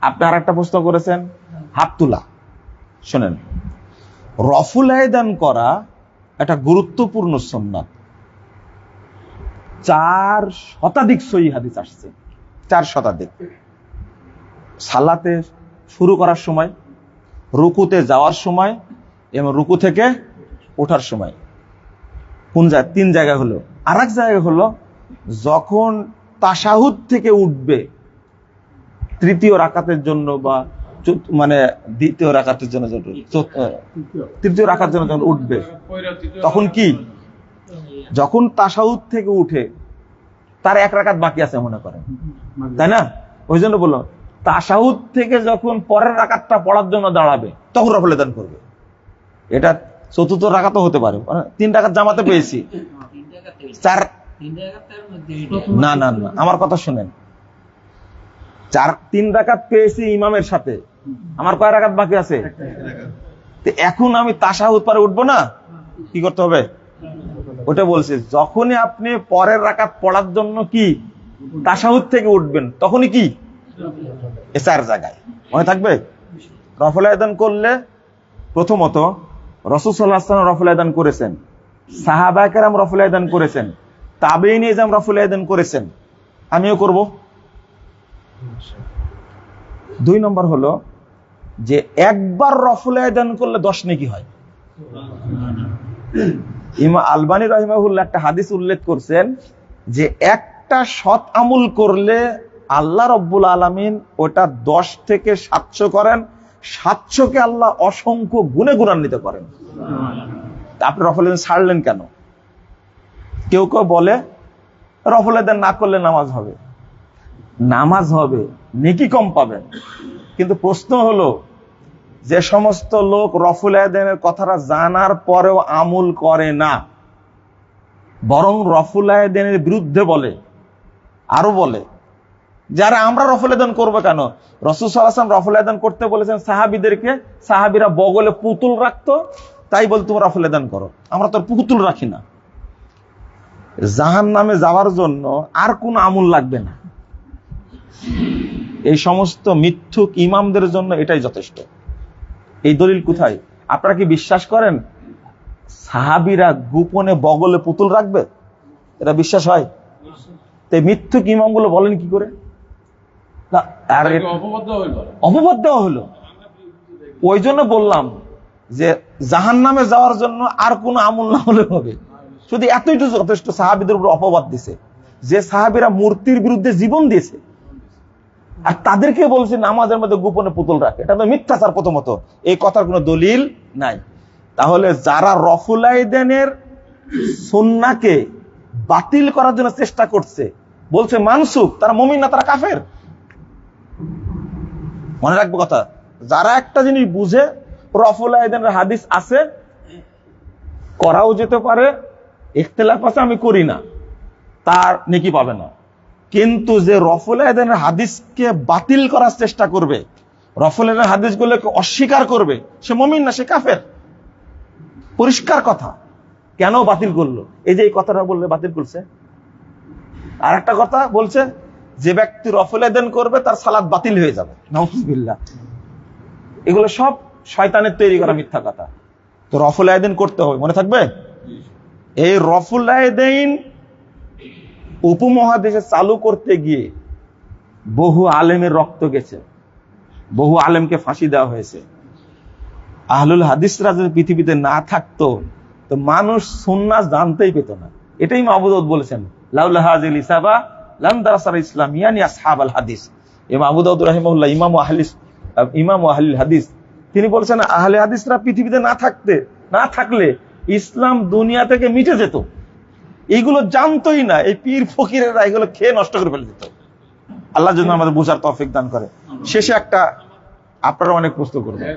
আপনি আর একটা প্রশ্ন করেছেন? হাত তোলা। শোনেন রফুল আয়দান করা একটা গুরুত্বপূর্ণ সন্ন্যাত চার শতাধিক সহি হাদিস আসছে। চার শতাধিক। সালাতে শুরু করার সময় রুকুতে যাওয়ার সময় এবং রুকু থেকে ওঠার সময়। কোন জায়গায় তিন জায়গা হলো। আর এক জায়গা হলো যখন তাসাহুদ থেকে উঠবে তৃতীয় রাকাতের জন্য বা মানে দ্বিতীয় রাকাতের জন্য তৃতীয় রাখার জন্য যখন উঠবে তখন কি? যখন তাসাউদ থেকে উঠে তার এক রাকাত বাকি আছে মনে করেন। তাই না? ওই জন্য বললাম তাসাউদ থেকে যখন পরের রাকাতটা পড়ার জন্য দাঁড়াবে তখন রফলে দান করবে। এটা চতুর্থ রাকাতও হতে পারে। মানে তিন রাকাত জামাতে পেয়েছি। চার না না না আমার কথা শুনেন। চার তিন রাকাত পেয়েছি ইমামের সাথে। আমার কয় রাকাত বাকি আছে? তো এখন আমি তাসাহুদ পারে উঠবো না? কি করতে হবে? ওটা বলছে যখনই আপনি পরের রাকাত পড়ার জন্য কি তাসাহুদ থেকে উঠবেন তখনই কি? এ চার জায়গায়। মনে থাকবে? রফল আয়দান করলে প্রথমত রসুল সাল্লাহ রফল আয়দান করেছেন। সাহাবাকেরাম রফল আয়দান করেছেন। তাবেইন ইজাম রফল আয়দান করেছেন। আমিও করব। দুই নম্বর হলো যে একবার রফল আয়দান করলে দশ নেকি হয়। ইমা আলবানী রহিমাহুল্লাহ একটা হাদিস উল্লেখ করছেন যে একটা সৎ আমল করলে আল্লাহ রব্বুল আলমিন ওটা দশ থেকে সাতশো করেন, সাতশোকে আল্লাহ অসংখ্য গুণে গুণান্বিত করেন। আপনি রফল ছাড়লেন কেন? কেউ কেউ বলে, রফল না করলে নামাজ হবে। নামাজ হবে, নেকি কম পাবেন কিন্তু প্রশ্ন হলো, যে সমস্ত লোক রফুল আয়দানের কথাটা জানার পরেও আমল করে না, বরং রফুল আয়দানের বিরুদ্ধে বলে, আরও বলে, যারা আমরা রফুল আয়দান করব কেন? রসুল সাল্লাম রফুল আয়দান করতে বলেছেন, সাহাবিদেরকে, সাহাবিরা বগলে পুতুল রাখতো, তাই বল তুমি রফুল আয়দান করো। আমরা তো পুতুল রাখি না। জাহান নামে যাওয়ার জন্য আর কোন আমল লাগবে না। এই সমস্ত মিথ্যুক ইমামদের জন্য এটাই যথেষ্ট। এই দলিল কোথায়? আপনারা কি বিশ্বাস করেন? সাহাবিরা গোপনে বগলে পুতুল রাখবে? এটা বিশ্বাস হয়? তো মিথ্যুক ইমামগুলো বলেন কি করে? না, আর এ- অপবাদ দেওয়া হলো। ওই জন্য বললাম যে জাহান নামে যাওয়ার জন্য আর কোনো আমল না হলে হবে। শুধু এতই যথেষ্ট সাহাবিদের উপর অপবাদ দিছে। যে সাহাবিরা মূর্তির বিরুদ্ধে জীবন দিয়েছে। আর তাদেরকে বলছে নামাজের মধ্যে গোপনে পুতুল রাখে। এটা তো মিথ্যাচার প্রথমত। এই কথার কোনো দলিল নাই। তাহলে যারা রফুলাইদেনের সন্নাকে বাতিল করার জন্য চেষ্টা করছে, বলছে মানসুক তারা মমিন না, তারা কাফের। মনে রাখব কথা। যারা একটা জিনিস বুঝে রফুলাইদেনের হাদিস আছে, করাও যেতে পারে, ইখতলাফ আছে, আমি করি না। তার নেকি পাবে না। কিন্তু যে রফুল আয়দানের হাদিসকে বাতিল করার চেষ্টা করবে রফুল আয়দানের হাদিসগুলোকে অস্বীকার করবে সে মমিন না সে কাফের। পরিষ্কার কথা। কেন বাতিল করল? এই যে এই কথাটা বললে বাতিল করছে। আর একটা কথা বলছে যে ব্যক্তি রফুল আয়দান করবে তার সালাদ বাতিল হয়ে যাবে। নজবিল্লা এগুলো সব শয়তানের তৈরি করা মিথ্যা কথা। তো রফুল আয়দিন করতে হবে মনে থাকবে? এই রফুল আয়দিন উপমহাদেশে চালু করতে গিয়ে বহু আলেমের রক্ত গেছে। বহু আলেমকে ফাঁসি দেওয়া হয়েছে। আহলুল হাদিসরা যদি পৃথিবীতে না থাকতো, তো মানুষ সুন্নাস জানতেই পেত না। এটাই মাহবুদ বলেছেন ইসলাম ইমাম ইমাম হাদিস। তিনি বলছেন, আহলে হাদিসরা পৃথিবীতে না থাকতে না থাকলে ইসলাম দুনিয়া থেকে মিটে যেত। এইগুলো জানতোই না, এই পীর ফকিরেরা এগুলো খেয়ে নষ্ট করে ফেলে দিত। আল্লাহ জন্য আমাদের বুঝার তফিক দান করে। শেষে একটা আপনারা অনেক প্রশ্ন করবেন।